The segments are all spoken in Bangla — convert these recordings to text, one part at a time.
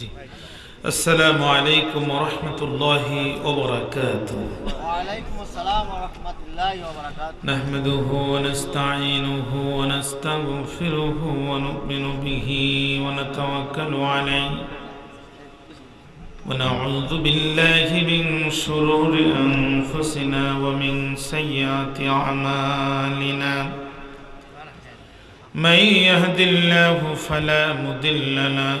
জি আসসালামু আলাইকুম রহমতুল্লাহি ওবরাকাতুহ وعليكم السلام ورحمة الله وبركاته نحمده ونستعينه ونستغفره ونؤمن به ونتوكل عليه ونعوذ بالله من شرور أنفسنا ومن سيئات أعمالنا من يهد الله فلا مضل له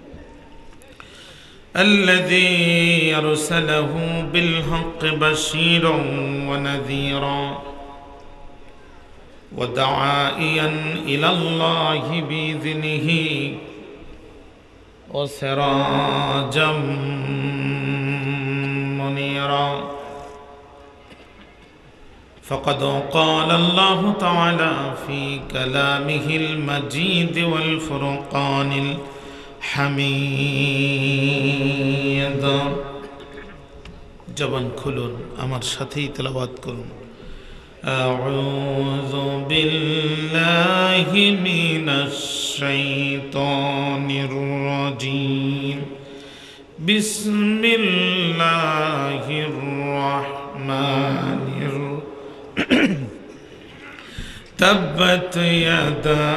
الذي أرسله بالحق بشيرا ونذيرا ودعائيا إلى الله بإذنه وسراجا منيرا. فقد قال الله تعالى في كلامه المجيد والفرقان الحميد জবান খুলুন আমার সাথেই তেলাবাদ করুন أعوذ بالله من الشيطان الرجيم بسم الله الرحمن الرحيم تبت يدا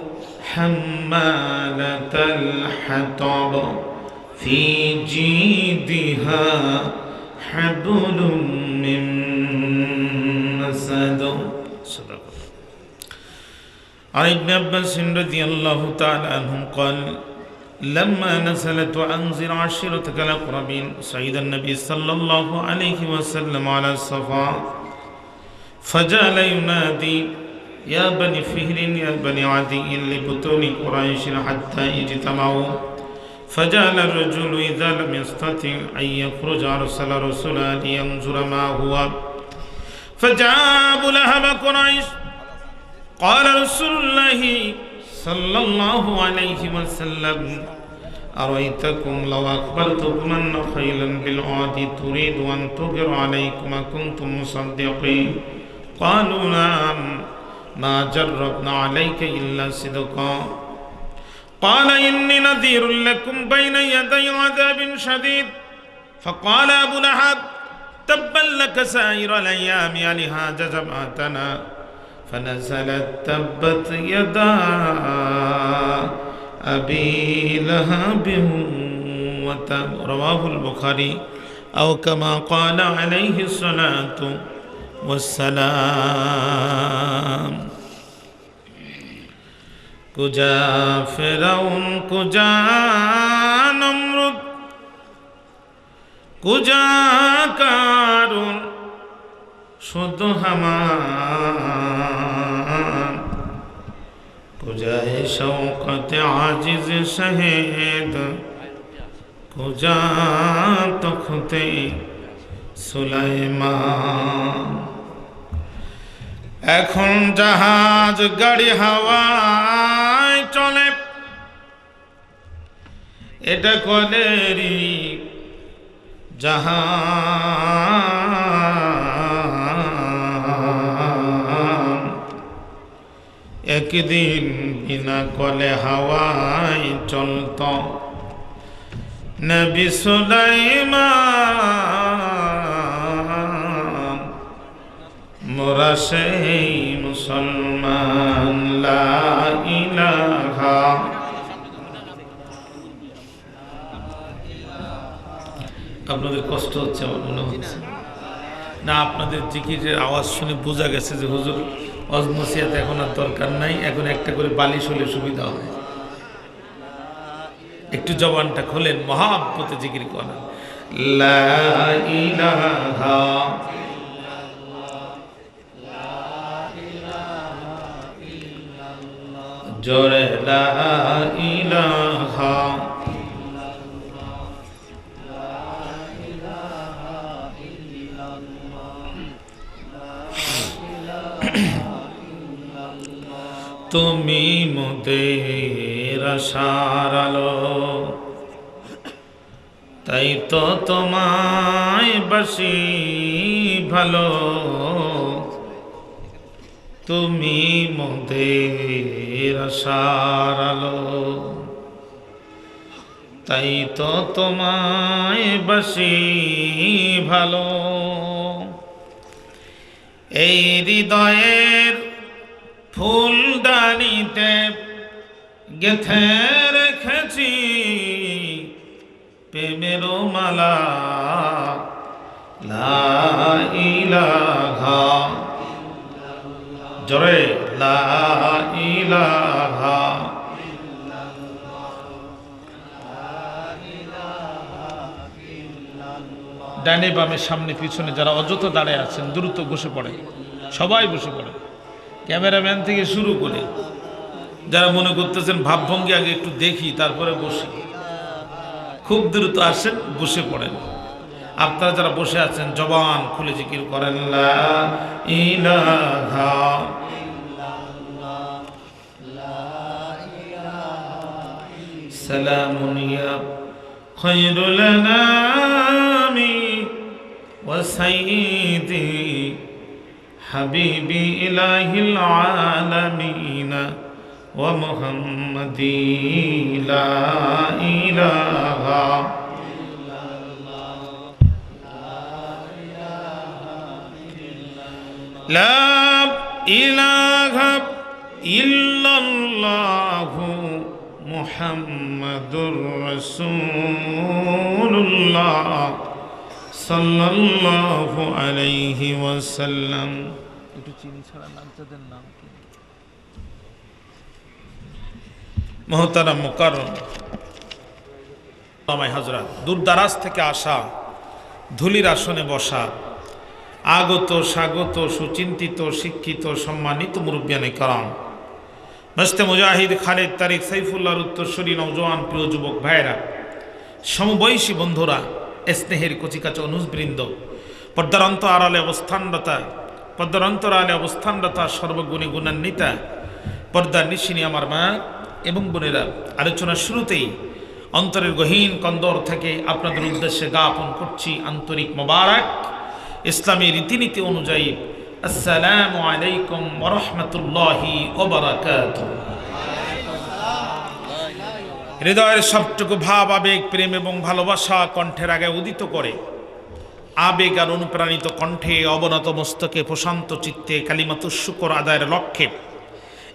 حمالة الحطب في جيدها حبل من مسد. عن ابن عباس رضي الله تعالى عنه قال لما نزلت وأنزل عشيرتك الأقربين سعيد النبي صلى الله عليه وسلم على الصفا فجعل ينادي يا بني فهر يا بني عدي لبطون قريش حتى اجتمعوا. فجعل الرجل إذا لم يستطع أن يخرج أرسل رسولا لينظر ما هو. فجاء أبو لهب قريش. قال رسول الله صلى الله عليه وسلم أرأيتكم لو أخبرتكم أن خيلا بالعاد تريد أن تغر عليكم كنتم مصدقين؟ قالوا نعم. ما جربنا عليك إلا صدقا. قال إني نذير لكم بين يدي عذاب شديد. فقال أبو لهب تبا لك سائر الأيام لهذا جمعتنا فنزلت تبت يدا أبي لهب رواه البخاري. أو كما قال عليه الصلاة والسلام কুজা ফেরাউন, কুজা নমরুদ, কুজা কারুন, শুধু হামান কুজায় শৌকতে আজিজ শহেদ, কুজা তখতে সুলাইমান। এখন জাহাজ, গাড়ি, হাওয়ায় চলে। এটা কলেরি জাহান একদিন বিনা কলে হাওয়ায় চলত। নবী সুলাইমান মোরা সেই মুসলমান ইলাহা আপনাদের কষ্ট হচ্ছে আমার মনে হচ্ছে। না, আপনাদের জিকিরের আওয়াজ শুনে বোঝা গেছে যে হুজুর অজনসিয়াত এখন আর দরকার নাই, এখন একটা করে বালিশ হলে সুবিধা হবে। একটু জবানটা খোলেন, মহাব্বতে জিকির করেন। লা ইলাহা জোরে ইলাহা। তুমি মোদের আলো তাই তো তোমায় বাসি ভালো। তুমি মোদের আলো। তাই তো তোমায় বাসি ভালো। এই হৃদয়ের ফুলদানিতে গেথে রেখেছি প্রেমের মালা। লা ইলাহা জরে ডানে বামে সামনে পিছনে যারা অযথা দাঁড়ায় আছেন, দ্রুত বসে পড়ে সবাই বসে পড়ে ক্যামেরাম্যান থেকে শুরু করে যারা মনে করতেছেন ভাবভঙ্গি আগে একটু দেখি, তারপরে বসি। খুব দ্রুত আসেন, বসে পড়েন। আপনারা যারা বসে আছেন, জবান খুলে জিকির করেন ইলাহা سلام يا خير الأنام وسيدي حبيبي إله العالمين ومحمدي لا إله لا إله إلا الله মুহাম্মাদুর রাসূলুল্লাহ সাল্লাল্লাহু আলাইহি ওয়াসাল্লাম। একটু চিনি ছাড়া নামটাদের নাম মহতারা মোকারম আমায় হজরত দূরদারাজ থেকে আসা ধুলির আসনে বসা আগত স্বাগত সুচিন্তিত শিক্ষিত সম্মানিত মুরব্বিয়ানি করাম। মস্তে মুজাহিদ খালেদ তারিক সাইফুল্লাহর উত্তরসূরি নৌজওয়ান প্রিয় যুবক ভাইয়েরা, সমবয়সী বন্ধুরা স্নেহের কচিকাচা অনুজবৃন্দ পর্দার অন্ত আড়ালে অবস্থানরতা পর্দার অন্তরালে অবস্থানরতা সর্বগুণী গুণান্বিতা পর্দার নিশিনী আমার মা এবং বোনেরা, আলোচনার শুরুতেই অন্তরের গহীন কন্দর থেকে আপনাদের উদ্দেশ্যে জ্ঞাপন করছি আন্তরিক মোবারক। ইসলামী রীতিনীতি অনুযায়ী আসসালামু আলাইকুম ওরহমতুল্লাহি ওবরাকাত হৃদয়ের সবটুকু ভাব, আবেগ, প্রেম এবং ভালোবাসা কণ্ঠের আগে উদিত করে। আবেগ আর অনুপ্রাণিত কণ্ঠে অবনত মস্তকে প্রশান্ত চিত্তে কালিমাতু শুকর আদায়ের লক্ষ্যে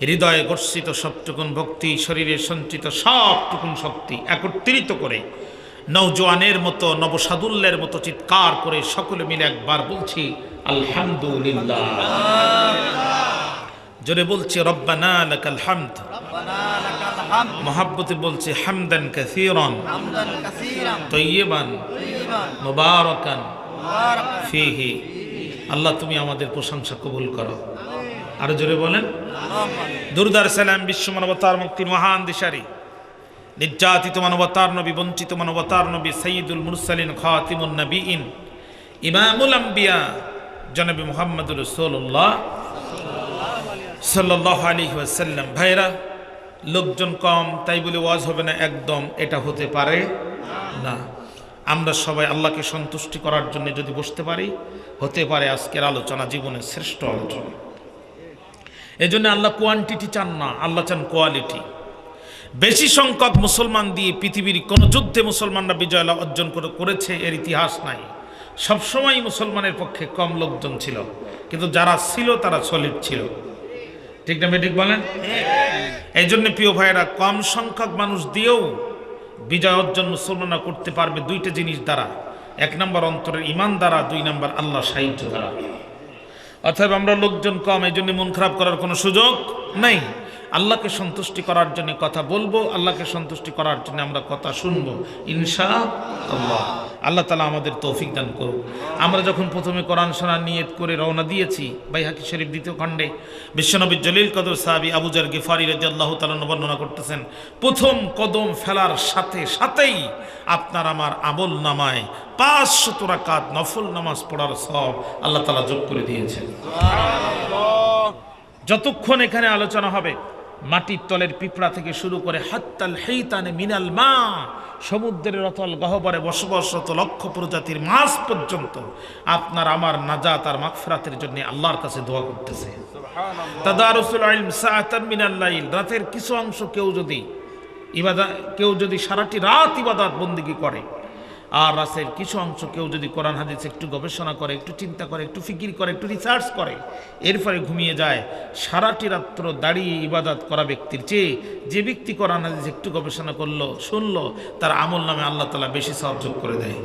হৃদয়ে গর্ষিত সবটুকুন ভক্তি, শরীরে সঞ্চিত সবটুকুন শক্তি একত্রিত করে নৌজোয়ানের মতো, নবসাদুল্যের মতো চিৎকার করে সকলে মিলে একবার বলছি আলহামদুলিল্লাহ। জোরে বলছে, রব্বানা লাকাল হামদ। মহাব্বতে বলছে, হামদান কাসীরান। তৈয়বান, মুবারাকান ফিহি। আল্লাহ, তুমি আমাদের প্রশংসা কবুল করো। আরও জোরে বলেন, দুর্দার সালাম বিশ্ব মানবতার মুক্তির মহান দিশারি। নির্যাতিত মানবতার নবী, বঞ্চিত মানবতার নবী সঈদুল মুরসালিন, খাতিমুন নবীন ইমামুল আম্বিয়া জনবী মোহাম্মদুর রসুল্লাহ সাল্লাহ আলী ওয়াসাল্লাম। ভাইরা, লোকজন কম, তাই বলে ওয়াজ হবে না একদম, এটা হতে পারে না। আমরা সবাই আল্লাহকে সন্তুষ্টি করার জন্য যদি বসতে পারি, হতে পারে আজকের আলোচনা জীবনের শ্রেষ্ঠ আলোচনা। এই জন্য আল্লাহ কোয়ান্টিটি চান না, আল্লাহ চান কোয়ালিটি বেশি সংখ্যক মুসলমান দিয়ে পৃথিবীর কোন যুদ্ধে মুসলমানরা বিজয় অর্জন করে করেছে, এর ইতিহাস নাই। সবসময় মুসলমানের পক্ষে কম লোকজন ছিল, কিন্তু যারা ছিল তারা সলিড ছিল। ঠিক না ঠিক বলেন? এই জন্য প্রিয় ভাইয়েরা, কম সংখ্যক মানুষ দিয়েও বিজয় অর্জন মুসলমানরা করতে পারবে দুইটা জিনিস দ্বারা। এক নম্বর অন্তরের ইমান দ্বারা, দুই নম্বর আল্লাহ সাহিত্য দ্বারা। অর্থাৎ আমরা লোকজন কম এই জন্য মন খারাপ করার কোনো সুযোগ নেই। আল্লাহকে সন্তুষ্টি করার জন্য কথা বলব, আল্লাহকে সন্তুষ্টি করার জন্য আমরা কথা শুনব। ইনশা আল্লাহ আল্লাহ তালা আমাদের তৌফিক দান করুক। আমরা যখন প্রথমে কোরআন শোনার নিয়ত করে রওনা দিয়েছি ভাই হাকি শরীফ দ্বিতীয় খণ্ডে, বিশ্বনবী জলিল কদর সাহাবি আবুজার গিফারি রাজি আল্লাহ তালা বর্ণনা করতেছেন, প্রথম কদম ফেলার সাথে সাথেই আপনার আমার আমল নামায় পাঁচ শত রাকাত নফল নামাজ পড়ার সব আল্লাহ তালা যোগ করে দিয়েছেন। যতক্ষণ এখানে আলোচনা হবে মাটির তলের পিঁপড়া থেকে শুরু করে হাত্তাল হেইতানে মিনাল মা সমুদ্রের অতল গহবরে বসবাসরত লক্ষ প্রজাতির মাছ পর্যন্ত আপনার আমার নাজাত আর মাগফিরাতের জন্য আল্লাহর কাছে দোয়া করতেছে। তাদারুসুল ইলম সাআতান মিনাল লাইল রাতের কিছু অংশ কেউ যদি ইবাদা কেউ যদি সারাটি রাত ইবাদাত বন্দিগি করে আর রাসের কিছু অংশ কেউ যদি কোরআন হাদিস একটু গবেষণা করে, একটু চিন্তা করে, একটু ফিকির করে, একটু রিসার্চ করে এর ফলে ঘুমিয়ে যায়, সারাটি রাত্র দাঁড়িয়ে ইবাদত করা ব্যক্তির চেয়ে যে ব্যক্তি কোরআন হাদিস একটু গবেষণা করল, শুনলো, তার আমল নামে আল্লাহ তালা বেশি সহযোগ করে দেয়।